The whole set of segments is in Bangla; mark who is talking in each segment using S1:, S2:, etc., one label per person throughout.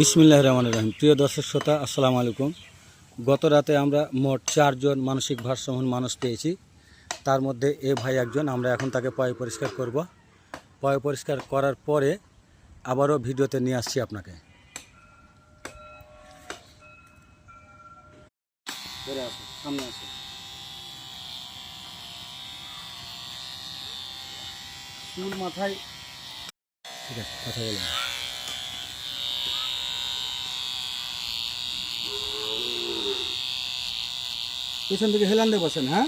S1: বিসমিল্লাহ রহমান রহিম। প্রিয় দর্শক শ্রোতা, আসসালামু আলাইকুম। গত রাতে আমরা মোট চারজন মানসিক ভারসাম্য মানুষ পেয়েছি। তার মধ্যে এ ভাই একজন, আমরা এখন তাকে পয় পরিষ্কার করব। পয় পরিষ্কার করার পরে আবারও ভিডিওতে নিয়ে আসছি আপনাকে। মাথায় ঠিক আছে, কথা বলুন। পেছন থেকে হেলান দিয়ে বসেন হ্যাঁ?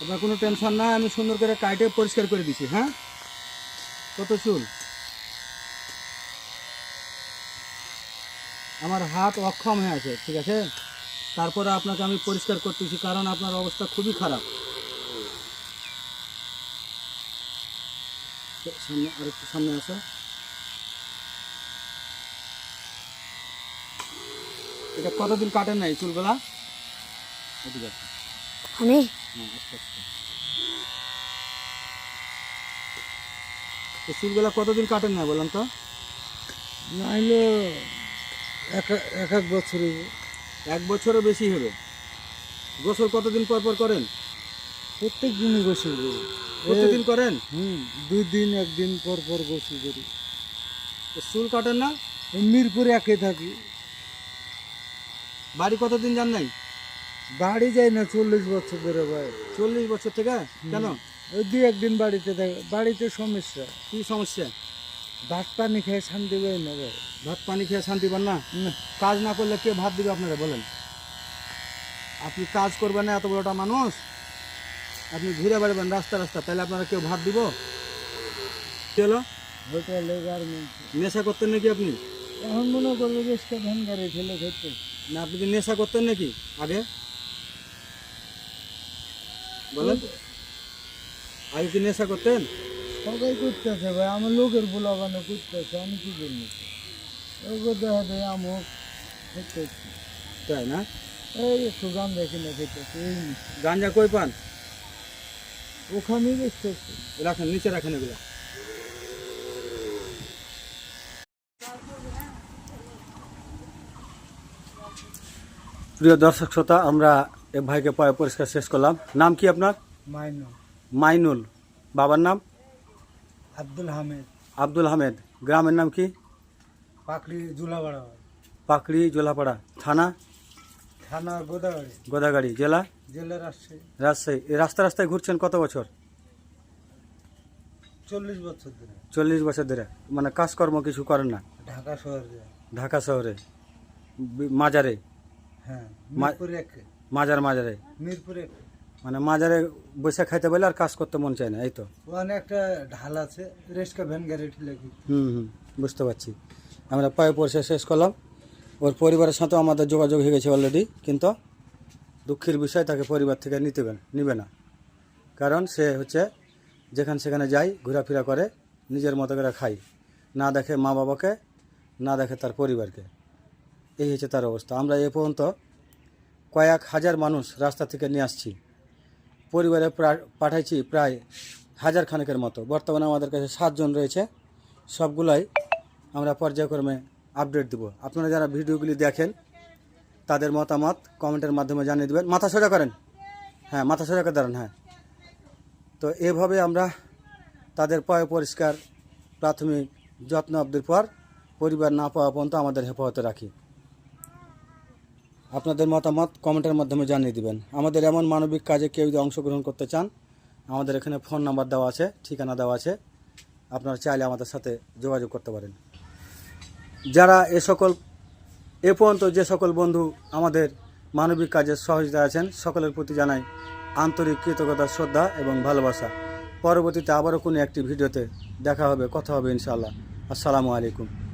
S1: আপনার কোনো টেনশন নাই, আমি সুন্দর করে কাইটে পরিষ্কার করে দিছি হ্যাঁ? কত চুল? আমার হাত অক্ষম হয়ে আছে, ঠিক আছে? তারপরে আপনাকে আমি পরিষ্কার করতেছি, কারণ আপনার অবস্থা খুবই খারাপ। সামনে আর একটু সামনে আসো। এটা কতদিন কাটেন নাই চুলগুলা? এদিকে আসো।
S2: আমি?
S1: হ্যাঁ। তো চুলগুলা কতদিন কাটেন না বলেন তো?
S3: নাইলে এক এক এক বছরে।
S1: এক বছরও বেশি হবে। গোসল কতদিন পর পর করেন?
S3: প্রত্যেক দিনই গোসল করি।
S1: প্রতিদিন করেন?
S3: হুম দুই দিন একদিন পর পর গোসল করি।
S1: তো চুল কাটেন না?
S3: মিরপুরে একে থাকি।
S1: বাড়ি কতদিন যান নাই?
S3: বাড়ি যাই না চল্লিশ বছর ধরে ভাই।
S1: চল্লিশ বছর থেকে? কেন?
S3: ওই দুই একদিন বাড়িতে থাকে বাড়িতে সমস্যা।
S1: কি সমস্যা?
S3: ভাত পানি খেয়ে শান্তি পাই না ভাই।
S1: ভাত পানি খেয়ে শান্তি পান না? কাজ না করলে কে ভাত দিবে আপনারা বলেন। আপনি কাজ করবেন না এত বড়টা মানুষ। আপনি ঘুরে বেড়াবেন রাস্তা রাস্তা তাহলে আপনারা কেউ ভাত দিব?
S3: হোটেলে গার্মেন্টস
S1: নেশা করতেন নাকি আপনি?
S3: এখন মনে করব খেতে।
S1: না আপনি কি নেশা করতেন নাকি? আগে? বলেন। আগে কি নেশা করতেন?
S3: সবাই করতেছে ভাই আমার লোকের পোলাবানো করতেছে আমি কি করব? ওগো দেখা দেয় আমক খেতেছি।
S1: তাই না?
S3: এই একটু গান দেখি না খেতেছি এই
S1: গাঞ্জা কই পান?
S3: ওখানেই দেখতেছি
S1: রাখেন নিচে রাখেন এগুলা। প্রিয় দর্শক শ্রোতা আমরা এ ভাইকে পয় পরিষ্কার শেষ করলাম নাম কি আপনার
S3: মাইন
S1: মাইনুল বাবার নাম
S3: আব্দুল হামিদ
S1: আব্দুল হামেদ গ্রামের নাম কি
S3: পাকড়ি জুলাবাড়া
S1: পাকড়ি জোলাপাড়া থানা
S3: থানা গোদাগাড়ি
S1: গোদাগাড়ি জেলা
S3: জেলা রাজশাহী
S1: রাজশাহী এই রাস্তা রাস্তায় ঘুরছেন কত বছর?
S3: চল্লিশ বছর ধরে।
S1: চল্লিশ বছর ধরে। মানে কাজকর্ম কিছু করেন না?
S3: ঢাকা শহরে। যায়।
S1: ঢাকা শহরে। বি- মাজারে?
S3: হ্যাঁ
S1: মা-
S3: মিরপুর একে।
S1: মাজার মাজারে।
S3: মিরপুরে।
S1: মানে মাজারে বসে খাইতে বলে আর কাজ করতে মন চায় না এই তো।
S3: ওখানে একটা ঢাল আছে রেস্কা ভ্যান ঠেলে কি
S1: হুম হুম বুঝতে পারছি। আমরা পায়ে পরিষেবা শেষ করলাম। ওর পরিবারের সাথেও আমাদের যোগাযোগ হয়ে গেছে অলরেডি কিন্তু দুঃখের বিষয় তাকে পরিবার থেকে নিতে নিবে না। কারণ সে হচ্ছে যেখানে সেখানে যায় ঘোরাফেরা করে নিজের মতো করে খায়। না দেখে মা বাবাকে না দেখে তার পরিবারকে। এই হচ্ছে তার অবস্থা। আমরা এ পর্যন্ত কয়েক হাজার মানুষ রাস্তা থেকে নিয়ে আসছি। পরিবারে পাঠাইছি প্রায় হাজার খানেকের মতো। বর্তমানে আমাদের কাছে সাতজন রয়েছে। সবগুলাই আমরা পর্যায়ক্রমে আপডেট দেব। আপনারা যারা ভিডিওগুলি দেখেন, তাদের মতামত কমেন্টের মাধ্যমে জানিয়ে দেবেন। মাথা সোজা করেন। হ্যাঁ মাথা সোজা করে দাঁড়ান হ্যাঁ। তো এভাবে আমরা তাদের পয় পরিষ্কার, প্রাথমিক যত্ন অবধির পর পরিবার না পাওয়া পর্যন্ত আমাদের হেফাজতে রাখি। আপনাদের মতামত কমেন্টের মাধ্যমে জানিয়ে দিবেন। আমাদের এমন মানবিক কাজে কেউ যদি অংশগ্রহণ করতে চান, আমাদের এখানে ফোন নাম্বার দেওয়া আছে, ঠিকানা দেওয়া আছে। আপনারা চাইলে আমাদের সাথে যোগাযোগ করতে পারেন। যারা এ সকল, এ পর্যন্ত যে সকল বন্ধু আমাদের মানবিক কাজে সহযোগিতা আছেন, সকলের প্রতি জানাই আন্তরিক কৃতজ্ঞতা, শ্রদ্ধা এবং ভালোবাসা। পরবর্তীতে আবারও কোনো একটি ভিডিওতে দেখা হবে, কথা হবে ইনশাআল্লাহ। আসসালামু আলাইকুম।